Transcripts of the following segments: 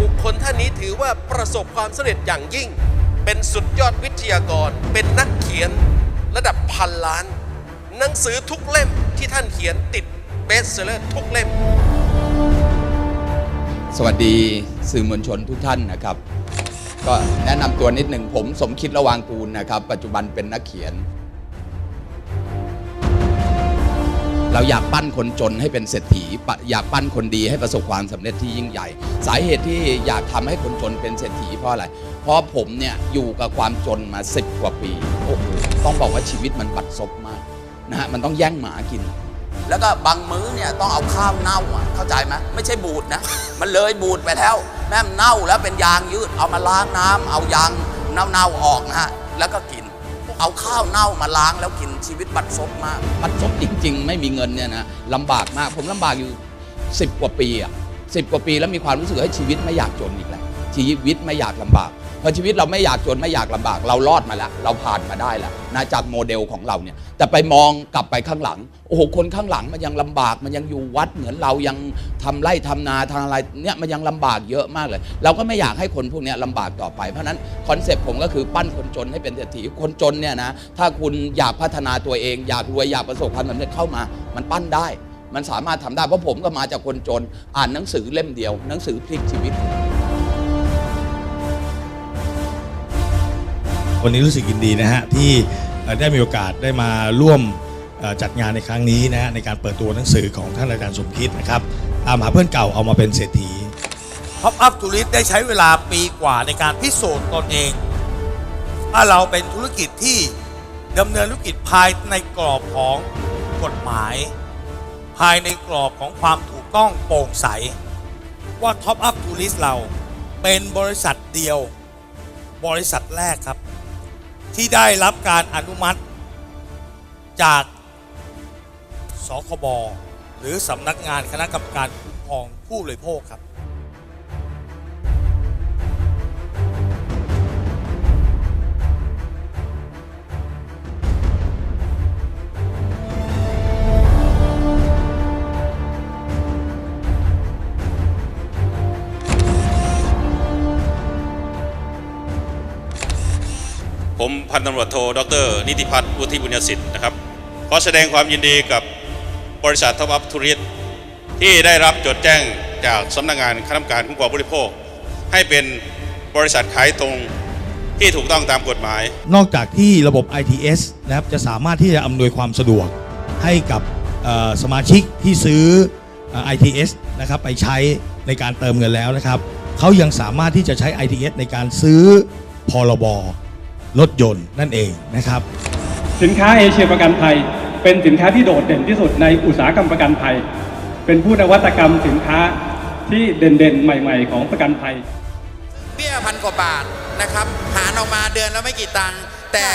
บุคคลท่านนี้ถือว่าประสบความสำเร็จอย่างยิ่ง เป็นสุดยอดวิทยากร เป็นนักเขียน ระดับพันล้าน หนังสือทุกเล่มที่ท่านเขียนติดเบสเซอร์ทุกเล่ม สวัสดีสื่อมวลชนทุกท่านนะครับ ก็แนะนำตัวนิดหนึ่งผมสมคิดระวางกูลนะครับ ปัจจุบันเป็นนักเขียน เราอยากปั้นคนจนให้เป็นเศรษฐี อยากปั้นคนดีให้ประสบความสำเร็จที่ยิ่งใหญ่ สาเหตุที่อยากทำให้คนจนเป็นเศรษฐีเพราะอะไร เพราะผมเนี่ยอยู่กับความจนมาสิบกว่าปี โอ้โห ต้องบอกว่าชีวิตมันบัดซบมากนะฮะ มันต้องแย่งหมากิน แล้วก็บางมื้อเนี่ยต้องเอาข้าวเน่าอะเข้าใจไหมไม่ใช่บูดนะ มันเลยบูดไปแล้ว แม่มเน่าแล้วเป็นยางยืด เอามาล้างน้ำเอายางเน่าๆออกนะฮะ แล้วก็กิน เอาข้าวเน่ามาล้างแล้วกินชีวิตบัดซบมาก บัดซบจริง ๆ ไม่มีเงินเนี่ยนะลำบากมากผมลำบากอยู่ 10 กว่าปีอะสิกว่าปีแล้วมีความรู้สึกให้ชีวิตไม่อยากจนอีกแล้ว ชีวิตไม่อยากลำบากพอชีวิตเราไม่อยากจนไม่อยากลำบาก เรารอดมาแล้วเราผ่านมาได้แล้วนะจากโมเดลของเราเนี่ยแต่ไปมองกลับไปข้างหลังโอ้โหคนข้างหลังมันยังลำบากมันยังอยู่วัดเหมือนเรายังทำไร่ทำนาทางอะไรเนี่ยมันยังลำบากเยอะมากเลย เราก็ไม่อยากให้คนพวกนี้ยลำบากต่อไปเพราะฉะนั้นคอนเซปต์ผมก็คือปั้นคนจนให้เป็นเศรษฐีคนจนเนี่ยนะถ้าคุณอยากพัฒนาตัวเอง อยากรวยอยากประสบความสำเร็จเข้ามา มันปั้นได้ มันสามารถทำได้เพราะผมก็มาจากคนจน อ่านหนังสือเล่มเดียว หนังสือพลิกชีวิต วันนี้รู้สึกยินดีนะฮะที่ได้มีโอกาสได้มาร่วมจัดงานในครั้งนี้นะฮะในการเปิดตัวหนังสือของท่านอาจารย์สมคิดนะครับตามหาเพื่อนเก่าเอามาเป็นเศรษฐีท็อปอัพทูริสได้ใช้เวลาปีกว่าในการพิสูจน์ตนเองว่าเราเป็นธุรกิจที่ดำเนินธุรกิจภายในกรอบของกฎหมาย ภายในกรอบของความถูกต้องโปร่งใส ว่าท็อปอัพทูริสเราเป็นบริษัทเดียว บริษัทแรกครับ ที่ได้รับการอนุมัติ จากสคบหรือสำนักงานคณะกรรมการคุ้มครองผู้บริโภคครับ ผมพันตำรวจโทดร นิติพัฒน์วุฒิบุญญสิทธิ์นะครับขอแสดงความยินดีกับบริษัทท็อปอัพธุรกิจที่ได้รับจดแจ้งจากสำนักงานคณะกรรมการคุ้มครองผู้บริโภค ให้เป็นบริษัทขายตรงที่ถูกต้องตามกฎหมาย นอกจากที่ระบบ ITS นะครับจะสามารถที่จะอำนวยความสะดวกให้กับสมาชิกที่ซื้อเอ่อ ITS นะครับไปใช้ในการเติมเงินแล้วนะครับเขายังสามารถที่จะใช้ ITS ในการซื้อพรบ รถยนต์นั่นเองนะครับ สินค้าเอเชียประกันภัย เป็นสินค้าที่โดดเด่นที่สุดในอุตสาหกรรมประกันภัย เป็นผู้นวัตกรรมสินค้าที่เด่นๆ ใหม่ ๆ ของประกันภัย เบี้ยพันกว่าบาทนะครับ หารออกมาเดือนแล้วไม่กี่ตังค์แต่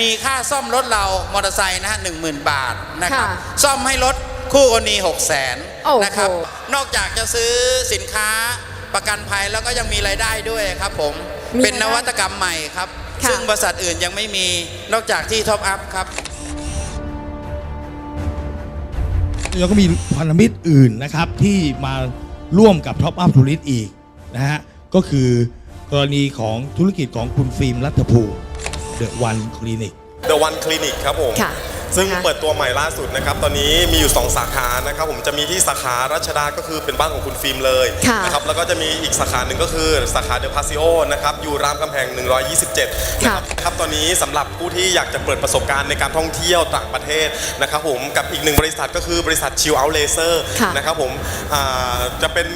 มีค่าซ่อมรถเรามอเตอร์ไซค์นะฮะหนึ่งหมื่นบาทนะครับค่ะซ่อมให้รถคู่กรณีหกแสนโอ้โห นะครับ นอกจากจะซื้อสินค้าประกันภัยแล้วก็ยังมีรายได้ด้วยครับผม มีเป็นนรายได้ วัตกรรมใหม่ครับค่ะ ซึ่งบริษัทอื่นยังไม่มีนอกจากที่ท็อปอัพครับ แล้วก็มีพันธมิตรอื่นนะครับที่มาร่วมกับ Top Up Tourist อีกนะฮะก็คือกรณีของธุรกิจของคุณฟิล์มรัฐภูมิเดอะวันคลินิก The One Clinic ครับผม ค่ะ ซึ่งนะคะเปิดตัวใหม่ล่าสุดนะครับ ตอนนี้มีอยู่ 2 สาขานะครับ ผมจะมีที่สาขารัชดาก็คือเป็นบ้านของคุณฟิล์มเลยค่ะนะครับแล้วก็จะมีอีกสาขาหนึ่งก็คือสาขาเดอะพาซิโอนะครับอยู่รามคำแหง127ค่ะนะครับตอนนี้สำหรับผู้ที่อยากจะเปิดประสบการณ์ในการท่องเที่ยวต่างประเทศนะครับผมกับอีกหนึ่งบริษัทก็คือบริษัทชิลเอาเลเซอร์ค่ะนะครับผมอ่าจะเป็น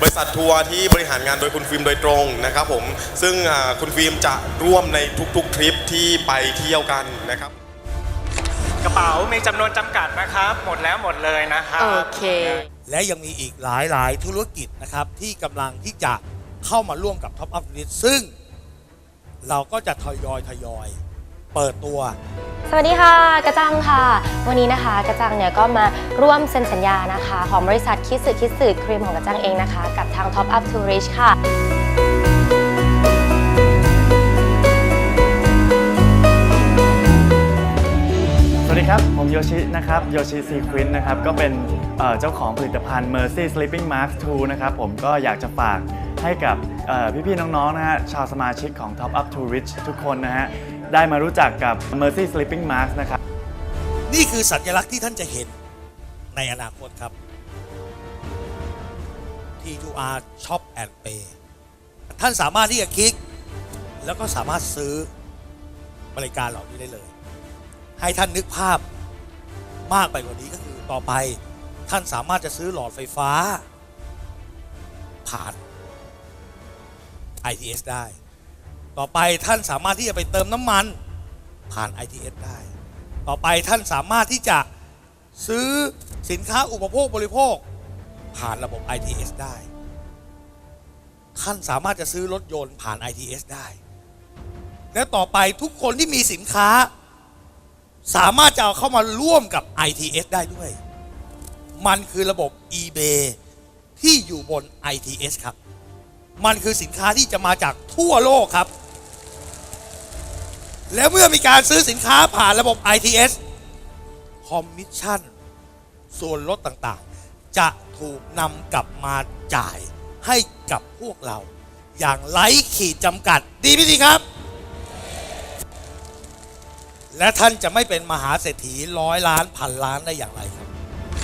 บริษัททัวร์ที่บริหารงานโดยคุณฟิล์มโดยตรงนะครับผมซึ่งอ่าคุณฟิล์มจะร่วมในทุกๆทริปที่ไปเที่ยวกันนะครับ กระเป๋ามีจำนวนจำกัดนะครับ หมดแล้วหมดเลยนะครับ โอเค และยังมีอีกหลายหลายๆ ธุรกิจนะครับ ที่กำลังที่จะเข้ามาร่วมกับ Top Up List ซึ่ง เราก็จะทยอยทยอย เปิดตัว สวัสดีค่ะ กระจังค่ะ วันนี้นะคะ กระจังเนี่ยก็มาร่วมเซ็นสัญญานะคะ ของบริษัทคิดสึคิดสึครีมของกระจังเองนะคะ กับทาง Top Up to Rich ค่ะ ดีครับ ผมโยชินะครับโยชิซีควินนะครับ ก็เป็นเจ้าของผลิตภัณฑ์ Mercy Sleeping Mask 2 นะครับ ผมก็อยากจะฝากให้กับพี่ๆน้องๆนะฮะชาวสมาชิกของ Top Up to Rich ทุกคนนะฮะ ได้มารู้จักกับ Mercy Sleeping Mask นะครับ นี่คือสัญลักษณ์ที่ท่านจะเห็นในอนาคตครับ T2R Shop and Pay ท่านสามารถที่จะคลิก แล้วก็สามารถซื้อบริการเหล่านี้ได้เลย ให้ท่านนึกภาพมากไปกว่านี้ก็คือต่อไปท่านสามารถจะซื้อหลอดไฟฟ้า ผ่าน ITS ได้ ต่อไปท่านสามารถที่จะไปเติมน้ำมันผ่าน ITS ได้ ต่อไปท่านสามารถที่จะซื้อสินค้าอุปโภคบริโภค ผ่านระบบ ITS ได้ ท่านสามารถจะซื้อรถยนต์ผ่าน ITS ได้ และต่อไปทุกคนที่มีสินค้า สามารถจะเอาเข้ามาร่วมกับ ITS ได้ด้วย มันคือระบบ eBay ที่อยู่บน ITS ครับ มันคือสินค้าที่จะมาจากทั่วโลกครับ และเมื่อมีการซื้อสินค้าผ่านระบบ ITS คอมมิชชั่น ส่วนลดต่างๆ จะถูกนำกลับมาจ่ายให้กับพวกเรา อย่างไร้ขีดจำกัด ดีไหมดีครับ และท่านจะไม่เป็นมหาเศรษฐีร้อยล้านพันล้านได้อย่างไรครับ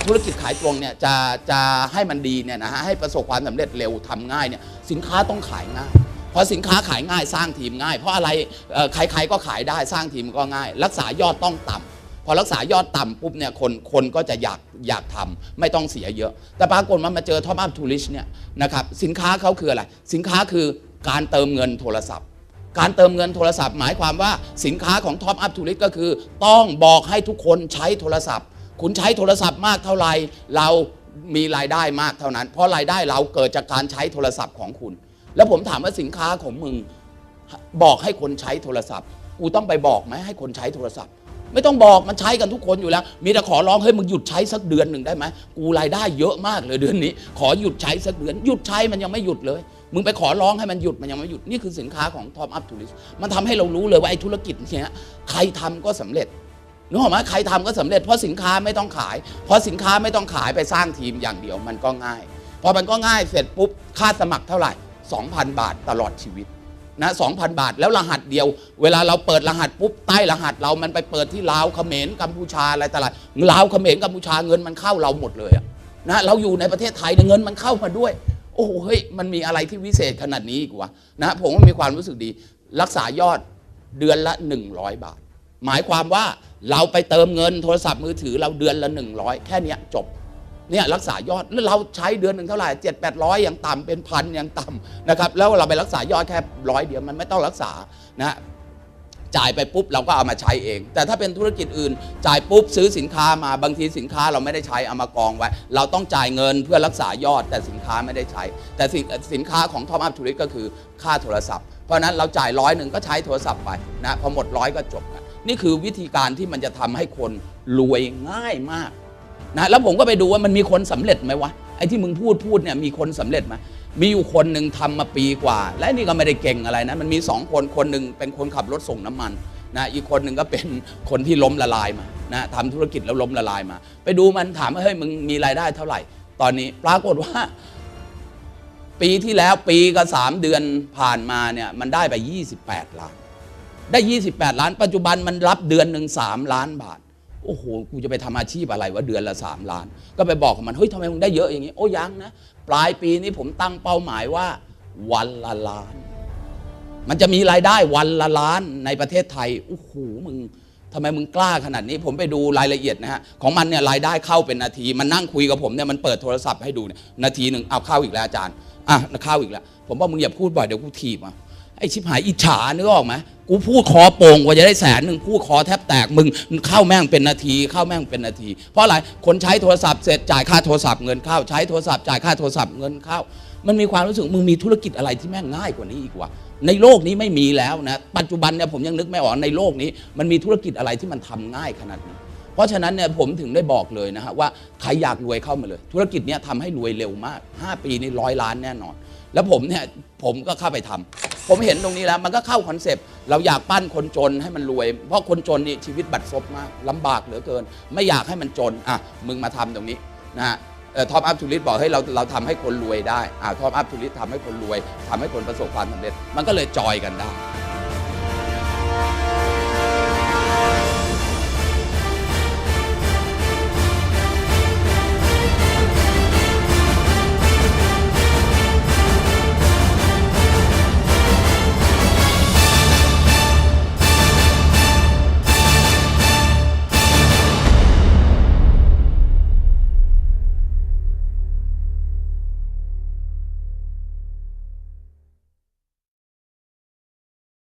ธุรกิจขายตรงเนี่ยจะจะให้มันดีเนี่ยนะฮะให้ประสบความสำเร็จเร็วทำง่ายเนี่ยสินค้าต้องขายง่ายเพราะสินค้าขายง่ายสร้างทีมง่าย เพราะอะไรเอ่อใครๆก็ขายได้สร้างทีมก็ง่าย รักษายอดต้องต่ำพอรักษายอดต่ำปุ๊บเนี่ยคนคนก็จะอยากอยากทำไม่ต้องเสียเยอะ แต่ปรากฏว่ามาเจอท็อปอัพทูริชเนี่ยนะครับสินค้าเขาคืออะไร สินค้าคือการเติมเงินโทรศัพท์ การเติมเงินโทรศัพท์หมายความว่าสินค้าของ Top Up to List ก็คือ ต้องบอกให้ทุกคนใช้โทรศัพท์ คุณใช้โทรศัพท์มากเท่าไหร่เรามีรายได้มากเท่านั้น เพราะรายได้เราเกิดจากการใช้โทรศัพท์ของคุณ แล้วผมถามว่าสินค้าของมึงบอกให้คนใช้โทรศัพท์กูต้องไปบอกไหมให้คนใช้โทรศัพท์ ไม่ต้องบอกมันใช้กันทุกคนอยู่แล้ว มีแต่ขอร้องเฮ้ยมึงหยุดใช้สักเดือนหนึ่งได้ไหมกูรายได้เยอะมากเลยเดือนนี้ ขอหยุดใช้สักเดือน หยุดใช้มันยังไม่หยุดเลย มึงไปขอร้องให้มันหยุดมันยังไม่หยุด นี่คือสินค้าของ Top Up Tourist มันทำให้เรารู้เลยว่าไอ้ธุรกิจเนี้ยใครทำก็สำเร็จนึกออกไหมใครทำก็สำเร็จเพราะสินค้าไม่ต้องขาย เพราะสินค้าไม่ต้องขายไปสร้างทีมอย่างเดียวมันก็ง่าย พอมันก็ง่ายเสร็จปุ๊บค่าสมัครเท่าไหร่ 2,000 บาทตลอดชีวิตนะ2,000 บาทแล้วรหัสเดียว เวลาเราเปิดรหัสปุ๊บใต้รหัสเรามันไปเปิดที่ลาวเขมรกัมพูชาอะไรต่างๆลาวเขมรกัมพูชาเงินมันเข้าเราหมดเลยอะนะเราอยู่ในประเทศไทยเนี่ยเงินมันเข้ามาด้วย โอ้โหเฮ้ยมันมีอะไรที่วิเศษขนาดนี้อีกวะนะผมก็มีความรู้สึกดี รักษายอดเดือนละ 100 บาท หมายความว่าเราไปเติมเงินโทรศัพท์มือถือเราเดือนละ 100 แค่นี้จบเนี่ยรักษายอดแล้วเราใช้เดือนหนึ่งเท่าไหร่เจ็ดแปดร้อยอย่างต่ำเป็นพันอย่างต่ำนะครับแล้วเราไปรักษายอดแค่ร้อยเดียวมันไม่ต้องรักษานะ จ่ายไปปุ๊บเราก็เอามาใช้เอง แต่ถ้าเป็นธุรกิจอื่น จ่ายปุ๊บซื้อสินค้ามาบางทีสินค้าเราไม่ได้ใช้เอามากองไว้ เราต้องจ่ายเงินเพื่อรักษายอด แต่สินค้าไม่ได้ใช้ แต่สินสินค้าของ Top Up ธุรกิจก็คือค่าโทรศัพท์เพราะนั้นเราจ่ายร้อยหนึ่งก็ใช้โทรศัพท์ไปนะพอหมดร้อยก็จบนะนี่คือวิธีการที่มันจะทำให้คนรวยง่ายมากนะแล้วผมก็ไปดูว่ามันมีคนสำเร็จไหมวะไอ้ที่มึงพูดพูดเนี่ยมีคนสำเร็จไหม มีอยู่คนหนึ่งทำมาปีกว่า และนี่ก็ไม่ได้เก่งอะไรนะมันมีสองคนคนหนึ่งเป็นคนขับรถส่งน้ำมันนะอีกคนหนึ่งก็เป็นคนที่ล้มละลายมานะทำธุรกิจแล้วล้มละลายมา ไปดูมันถามว่าเฮ้ยมึงมีรายได้เท่าไหร่ ตอนนี้ปรากฏว่า ปีที่แล้วปีกับสามเดือนผ่านมาเนี่ยมันได้ไป 28 ล้าน ได้ 28 ล้าน ปัจจุบันมันรับเดือนหนึ่ง3ล้านบาท โอ้โหกูจะไปทำอาชีพอะไรวะเดือนละ 3 ล้าน ก็ไปบอกกับมันเฮ้ยทำไมมึงได้เยอะอย่างนี้ โอ้ยังนะ ปลายปีนี้ผมตั้งเป้าหมายว่า วันละล้าน มันจะมีรายได้วันละล้านในประเทศไทยโอ้โหมึงทำไมมึงกล้าขนาดนี้ผมไปดูรายละเอียดนะฮะของมันเนี่ยรายได้เข้าเป็นนาทีมันนั่งคุยกับผมเนี่ยมันเปิดโทรศัพท์ให้ดูเนี่ยนาทีหนึ่งเอาเข้าอีกแล้วอาจารย์อะเข้าอีกแล้วผมบอกมึงอย่าพูดบ่อยเดี๋ยวกูถีบอะ ไอ้ชิบหายอิจฉานึกออกไหมกูพูดคอโป่งกว่าจะได้แสนหนึ่งพูดคอแทบแตกมึงเข้าแม่งเป็นนาที เข้าแม่งเป็นนาที เพราะอะไรคนใช้โทรศัพท์เสร็จจ่ายค่าโทรศัพท์เงินเข้าใช้โทรศัพท์จ่ายค่าโทรศัพท์เงินเข้า มันมีความรู้สึกมึงมีธุรกิจอะไรที่แม่งง่ายกว่านี้อีกวะในโลกนี้ไม่มีแล้วนะปัจจุบันเนี่ยผมยังนึกไม่ออกในโลกนี้ มันมีธุรกิจอะไรที่มันทำง่ายขนาดนี้เพราะฉะนั้นเนี่ยผมถึงได้บอกเลยนะฮะว่าใครอยากรวยเข้ามาเลย ธุรกิจเนี้ยทำให้รวยเร็วมาก 5 ปีนี่ร้อยล้านแน่นอน แล้วผมเนี่ยผมก็เข้าไปทำผมเห็นตรงนี้แล้ว มันก็เข้าคอนเซปต์เราอยากปั้นคนจนให้มันรวย เพราะคนจนนี่ชีวิตบัดซบมากลำบากเหลือเกิน ไม่อยากให้มันจนอะมึงมาทำตรงนี้นะฮะท็อปอัพทูริสบอกให้เราเราทำให้คนรวยได้อ่าท็อปอัพทูริสทำให้คนรวยทำให้คนประสบความสำเร็จ มันก็เลยจอยกันได้